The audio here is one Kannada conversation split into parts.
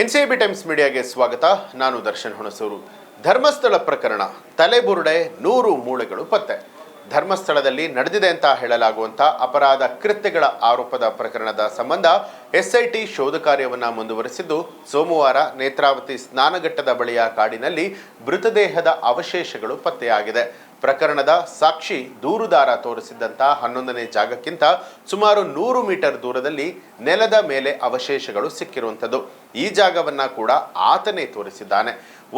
ಎನ್ಸಿಬಿ ಟೈಮ್ಸ್ ಮೀಡಿಯಾಗೆ ಸ್ವಾಗತ. ನಾನು ದರ್ಶನ್ ಹುಣಸೂರು. ಧರ್ಮಸ್ಥಳ ಪ್ರಕರಣ, ತಲೆಬುರುಡೆ, ನೂರು ಮೂಳೆಗಳು ಪತ್ತೆ. ಧರ್ಮಸ್ಥಳದಲ್ಲಿ ನಡೆದಿದೆ ಅಂತ ಹೇಳಲಾಗುವಂಥ ಅಪರಾಧ ಕೃತ್ಯಗಳ ಆರೋಪದ ಪ್ರಕರಣದ ಸಂಬಂಧ ಎಸ್ಐಟಿ ಶೋಧ ಕಾರ್ಯವನ್ನು ಮುಂದುವರೆಸಿದ್ದು, ಸೋಮವಾರ ನೇತ್ರಾವತಿ ಸ್ನಾನಘಟ್ಟದ ಬಳಿಯ ಕಾಡಿನಲ್ಲಿ ಮೃತದೇಹದ ಅವಶೇಷಗಳು ಪತ್ತೆಯಾಗಿದೆ. ಪ್ರಕರಣದ ಸಾಕ್ಷಿ ದೂರುದಾರ ತೋರಿಸಿದ್ದಂಥ ಹನ್ನೊಂದನೇ ಜಾಗಕ್ಕಿಂತ ಸುಮಾರು ನೂರು ಮೀಟರ್ ದೂರದಲ್ಲಿ ನೆಲದ ಮೇಲೆ ಅವಶೇಷಗಳು ಸಿಕ್ಕಿರುವಂಥದ್ದು. ಈ ಜಾಗವನ್ನ ಕೂಡ ಆತನೇ ತೋರಿಸಿದ್ದಾನೆ.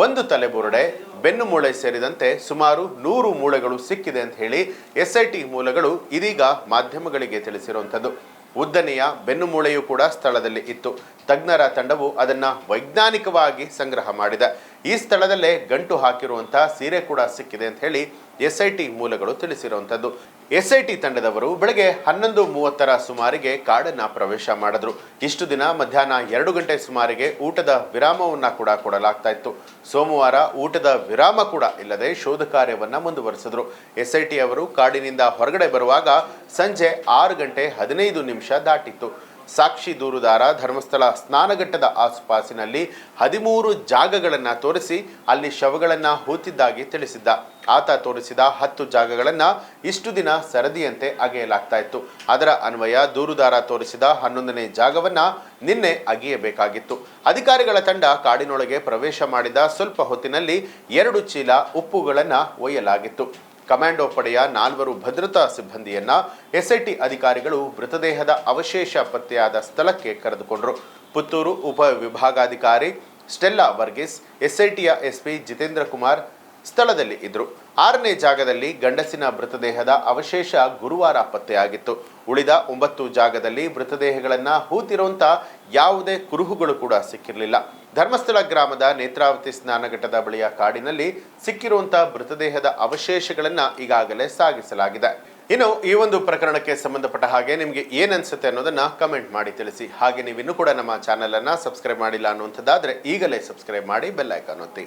ಒಂದು ತಲೆಬುರುಡೆ, ಬೆನ್ನು ಮೂಳೆ ಸೇರಿದಂತೆ ಸುಮಾರು ನೂರು ಮೂಳೆಗಳು ಸಿಕ್ಕಿದೆ ಅಂತ ಹೇಳಿ ಎಸ್ಐಟಿ ಮೂಲಗಳು ಇದೀಗ ಮಾಧ್ಯಮಗಳಿಗೆ ತಿಳಿಸಿರುವಂಥದ್ದು. ಉದ್ದನೆಯ ಬೆನ್ನು ಮೂಳೆಯೂ ಕೂಡ ಸ್ಥಳದಲ್ಲಿ ಇತ್ತು. ತಜ್ಞರ ತಂಡವು ಅದನ್ನ ವೈಜ್ಞಾನಿಕವಾಗಿ ಸಂಗ್ರಹ ಮಾಡಿದೆ. ಈ ಸ್ಥಳದಲ್ಲೇ ಗಂಟು ಹಾಕಿರುವಂತಹ ಸೀರೆ ಕೂಡ ಸಿಕ್ಕಿದೆ ಅಂತ ಹೇಳಿ ಎಸ್ಐಟಿ ಮೂಲಗಳು ತಿಳಿಸಿರುವಂಥದ್ದು. ಎಸ್ಐಟಿ ತಂಡದವರು ಬೆಳಗ್ಗೆ ಹನ್ನೊಂದು ಮೂವತ್ತರ ಸುಮಾರಿಗೆ ಕಾಡನ್ನ ಪ್ರವೇಶ ಮಾಡಿದ್ರು. ಇಷ್ಟು ದಿನ ಮಧ್ಯಾಹ್ನ ಎರಡು ಗಂಟೆ ಸುಮಾರಿಗೆ ಊಟದ ವಿರಾಮವನ್ನ ಕೂಡ ಕೊಡಲಾಗ್ತಾ ಇತ್ತು. ಸೋಮವಾರ ಊಟದ ವಿರಾಮ ಕೂಡ ಇಲ್ಲದೆ ಶೋಧ ಕಾರ್ಯವನ್ನ ಮುಂದುವರೆಸಿದ್ರು. ಎಸ್ಐಟಿ ಅವರು ಕಾಡಿನಿಂದ ಹೊರಗಡೆ ಬರುವಾಗ ಸಂಜೆ ಆರು ಗಂಟೆ ಹದಿನೈದು ನಿಮಿಷ ದಾಟಿತ್ತು. ಸಾಕ್ಷಿ ದೂರುದಾರ ಧರ್ಮಸ್ಥಳ ಸ್ನಾನಘಟ್ಟದ ಆಸುಪಾಸಿನಲ್ಲಿ ಹದಿಮೂರು ಜಾಗಗಳನ್ನು ತೋರಿಸಿ ಅಲ್ಲಿ ಶವಗಳನ್ನು ಹೂತಿದ್ದಾಗಿ ತಿಳಿಸಿದ್ದ. ಆತ ತೋರಿಸಿದ ಹತ್ತು ಜಾಗಗಳನ್ನು ಇಷ್ಟು ದಿನ ಸರದಿಯಂತೆ ಅಗೆಯಲಾಗ್ತಾ ಇತ್ತು. ಅದರ ಅನ್ವಯ ದೂರುದಾರ ತೋರಿಸಿದ ಹನ್ನೊಂದನೇ ಜಾಗವನ್ನು ನಿನ್ನೆ ಅಗೆಯಬೇಕಾಗಿತ್ತು. ಅಧಿಕಾರಿಗಳ ತಂಡ ಕಾಡಿನೊಳಗೆ ಪ್ರವೇಶ ಮಾಡಿದ ಸ್ವಲ್ಪ ಹೊತ್ತಿನಲ್ಲಿ ಎರಡು ಚೀಲ ಉಪ್ಪುಗಳನ್ನು ಒಯ್ಯಲಾಗಿತ್ತು. ಕಮಾಂಡೋ ಪಡೆಯ ನಾಲ್ವರು ಭದ್ರತಾ ಸಿಬ್ಬಂದಿಯನ್ನ ಎಸ್ಐಟಿ ಅಧಿಕಾರಿಗಳು ಮೃತದೇಹದ ಅವಶೇಷ ಪತ್ತೆಯಾದ ಸ್ಥಳಕ್ಕೆ ಕರೆದುಕೊಂಡರು. ಪುತ್ತೂರು ಉಪ ವಿಭಾಗಾಧಿಕಾರಿ ಸ್ಟೆಲ್ಲಾ ವರ್ಗೀಸ್, ಎಸ್ಐಟಿಯ ಎಸ್ಪಿ ಜಿತೇಂದ್ರ ಕುಮಾರ್ ಸ್ಥಳದಲ್ಲಿ ಇದ್ರು. ಆರನೇ ಜಾಗದಲ್ಲಿ ಗಂಡಸಿನ ಮೃತದೇಹದ ಅವಶೇಷ ಗುರುವಾರ ಪತ್ತೆಯಾಗಿತ್ತು. ಉಳಿದ ಒಂಬತ್ತು ಜಾಗದಲ್ಲಿ ಮೃತದೇಹಗಳನ್ನು ಹೂತಿರುವಂಥ ಯಾವುದೇ ಕುರುಹುಗಳು ಕೂಡ ಸಿಕ್ಕಿರಲಿಲ್ಲ. ಧರ್ಮಸ್ಥಳ ಗ್ರಾಮದ ನೇತ್ರಾವತಿ ಸ್ನಾನಘಟ್ಟದ ಬಳಿಯ ಕಾಡಿನಲ್ಲಿ ಸಿಕ್ಕಿರುವಂಥ ಮೃತದೇಹದ ಅವಶೇಷಗಳನ್ನು ಈಗಾಗಲೇ ಸಾಗಿಸಲಾಗಿದೆ. ಇನ್ನು ಈ ಒಂದು ಪ್ರಕರಣಕ್ಕೆ ಸಂಬಂಧಪಟ್ಟ ಹಾಗೆ ನಿಮಗೆ ಏನನ್ಸುತ್ತೆ ಅನ್ನೋದನ್ನು ಕಮೆಂಟ್ ಮಾಡಿ ತಿಳಿಸಿ. ಹಾಗೆ ನೀವು ಇನ್ನೂ ಕೂಡ ನಮ್ಮ ಚಾನೆಲ್ ಅನ್ನ ಸಬ್ಸ್ಕ್ರೈಬ್ ಮಾಡಿಲ್ಲ ಅನ್ನುವಂಥದ್ದಾದರೆ ಈಗಲೇ ಸಬ್ಸ್ಕ್ರೈಬ್ ಮಾಡಿ ಬೆಲ್ ಐಕಾನ್ ಒತ್ತಿ.